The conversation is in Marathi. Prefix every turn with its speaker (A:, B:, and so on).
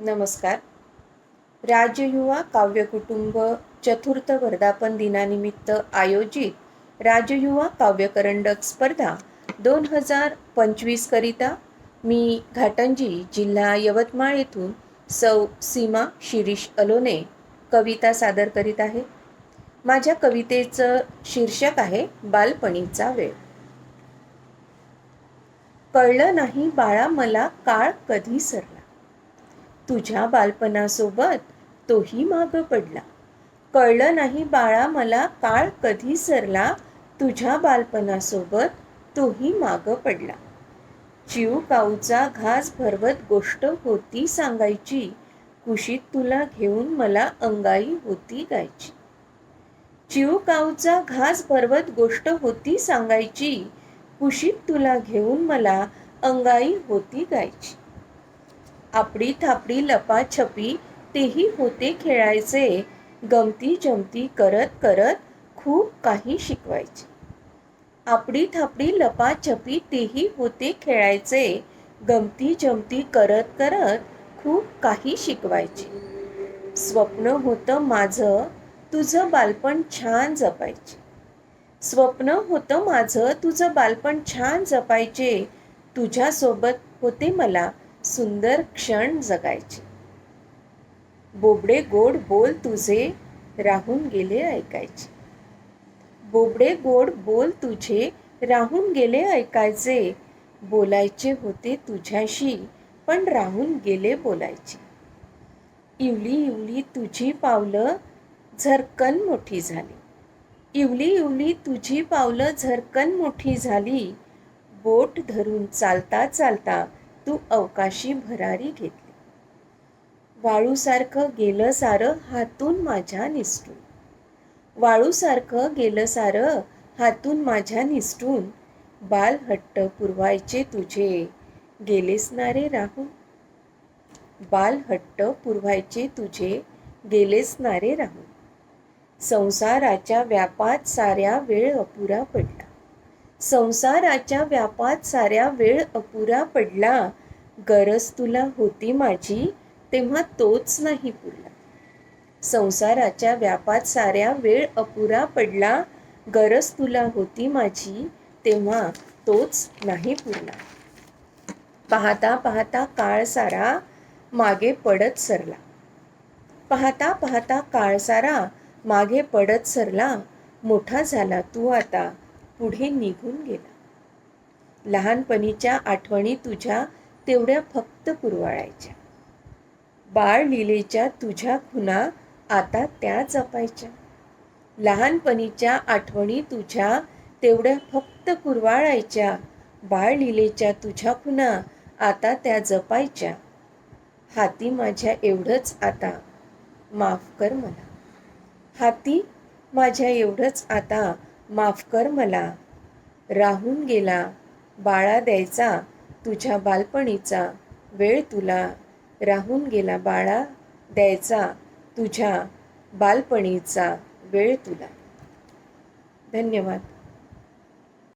A: नमस्कार. राजयुवा काव्यकुटुंब चतुर्थ वर्धापन दिनानिमित्त आयोजित राजयुवा काव्यकरंडक स्पर्धा दोन हजार पंचवीसकरिता मी घाटंजी जिल्हा यवतमाळ येथून सौ सीमा शिरीष अलोने कविता सादर करीत आहे. माझ्या कवितेचं शीर्षक आहे बालपणीचा वेळ. कळलं नाही बाळा मला काळ कधी सरला. तुझ्या बालपणासोबत तोही माग पडला. कळलं नाही बाळा मला काळ कधी सरला तुझ्या बालपणासोबत तोही माग पडला. चिव काऊचा घास भरवत गोष्ट होती सांगायची कुशीत तुला घेऊन मला अंगाई होती गायची. चिव काऊचा घास भरवत गोष्ट होती सांगायची कुशीत तुला घेऊन मला अंगाई होती गायची. आपडी थापडी लपाछपी तेही होते खेळायचे. गमती जमती करत करत खूप काही शिकवायचे. आपडी थापडी लपाछपी तेही होते खेळायचे. गमती जमती करत करत खूप काही शिकवायचे. स्वप्न होतं माझं तुझं बालपण छान जपायचे. स्वप्न होतं माझं तुझं बालपण छान जपायचे. तुझ्यासोबत होते मला सुंदर क्षण जगायचे. बोबडे गोड बोल तुझे राहून गेले ऐकायचे. बोबडे गोड बोल तुझे राहून गेले ऐकायचे. बोलायचे होते तुझ्याशी पण राहून गेले बोलायचे. इवली इवली तुझी पावलं झरकन मोठी झाली. इवली इवली तुझी पावलं झरकन मोठी झाली. बोट धरून चालता चालता तू अवकाशी भरारी घेतली. वाळूसारखं गेलं सारं हातून माझ्या निसटून. वाळूसारखं गेलं सारं हातून माझ्या निसटून. बाल हट्ट पुरवायचे तुझे गेलेस ना रे राहून. बाल हट्ट पुरवायचे तुझे गेलेस ना रे राहून. संसाराच्या व्यापात साऱ्या वेळ अपुरा पडला. संसाराच्या व्यापात साऱ्या वेळ अपुरा पडला. गरज तुला होती माझी तेव्हा तोच नाही पुरला. संसाराच्या व्यापात साऱ्या वेळ अपुरा पडला. गरज तुला होती माझी तेव्हा तोच नाही पुरला. पाहता पाहता काळ सारा मागे पडत सरला. पाहता पाहता काळ सारा मागे पडत सरला. मोठा झाला तू आता. पुढे निघून गेला. लहानपणीच्या आठवणी तुझ्या तेवढ्या फक्त पुरवाळायच्या. बाळ लिलेच्या तुझ्या खुना आता त्या जपायच्या. लहानपणीच्या आठवणी तुझ्या तेवढ्या फक्त कुरवाळायच्या बाळ लिलेच्या तुझ्या खुना आता त्या जपायच्या. हाती माझ्या एवढंच आता. माफ कर मला. हाती माझ्या एवढंच आता. माफ कर मला. राहून गेला बाळा द्यायचा तुझ्या बालपणीचा वेळ तुला. राहून गेला बाळा द्यायचा तुझ्या बालपणीचा वेळ तुला. धन्यवाद.